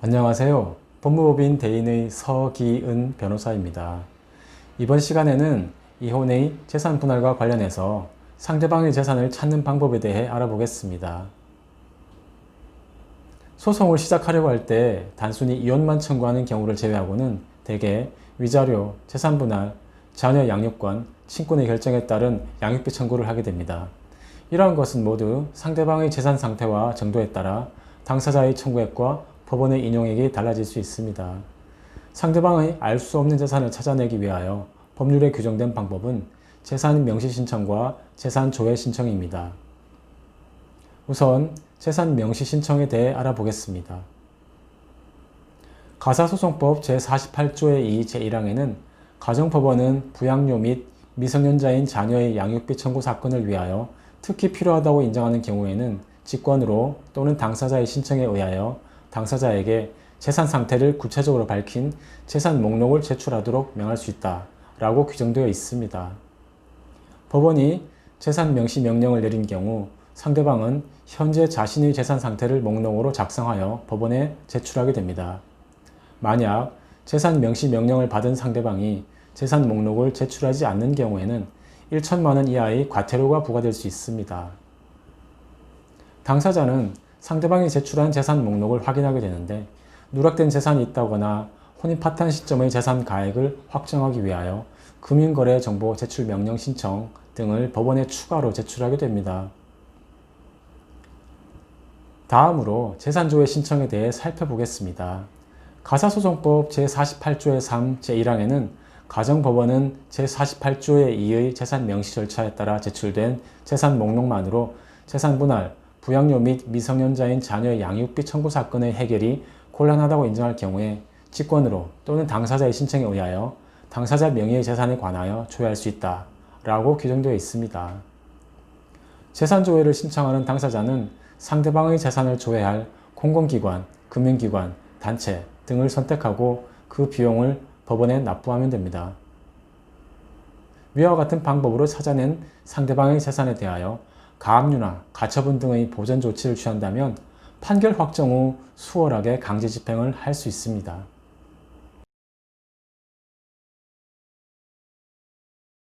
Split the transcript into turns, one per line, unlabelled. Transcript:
안녕하세요. 법무법인 대인의 서기은 변호사입니다. 이번 시간에는 이혼의 재산 분할과 관련해서 상대방의 재산을 찾는 방법에 대해 알아보겠습니다. 소송을 시작하려고 할 때 단순히 이혼만 청구하는 경우를 제외하고는 대개 위자료, 재산 분할, 자녀 양육권, 친권의 결정에 따른 양육비 청구를 하게 됩니다. 이러한 것은 모두 상대방의 재산 상태와 정도에 따라 당사자의 청구액과 법원의 인용액이 달라질 수 있습니다. 상대방의 알 수 없는 재산을 찾아내기 위하여 법률에 규정된 방법은 재산 명시 신청과 재산 조회 신청입니다. 우선 재산 명시 신청에 대해 알아보겠습니다. 가사소송법 제48조의 2 제1항에는 가정법원은 부양료 및 미성년자인 자녀의 양육비 청구 사건을 위하여 특히 필요하다고 인정하는 경우에는 직권으로 또는 당사자의 신청에 의하여 당사자에게 재산 상태를 구체적으로 밝힌 재산 목록을 제출하도록 명할 수 있다 라고 규정되어 있습니다. 법원이 재산 명시 명령을 내린 경우 상대방은 현재 자신의 재산 상태를 목록으로 작성하여 법원에 제출하게 됩니다. 만약 재산 명시 명령을 받은 상대방이 재산 목록을 제출하지 않는 경우에는 1천만 원 이하의 과태료가 부과될 수 있습니다. 당사자는 상대방이 제출한 재산 목록을 확인하게 되는데 누락된 재산이 있다거나 혼인 파탄 시점의 재산 가액을 확정하기 위하여 금융거래 정보 제출 명령 신청 등을 법원에 추가로 제출하게 됩니다. 다음으로 재산조회 신청에 대해 살펴보겠습니다. 가사소송법 제48조의 3 제1항에는 가정법원은 제48조의 2의 재산 명시 절차에 따라 제출된 재산 목록만으로 재산 분할, 부양료 및 미성년자인 자녀의 양육비 청구 사건의 해결이 곤란하다고 인정할 경우에 직권으로 또는 당사자의 신청에 의하여 당사자 명의의 재산에 관하여 조회할 수 있다 라고 규정되어 있습니다. 재산 조회를 신청하는 당사자는 상대방의 재산을 조회할 공공기관, 금융기관, 단체 등을 선택하고 그 비용을 법원에 납부하면 됩니다. 위와 같은 방법으로 찾아낸 상대방의 재산에 대하여 가압류나 가처분 등의 보전 조치를 취한다면 판결 확정 후 수월하게 강제 집행을 할 수 있습니다.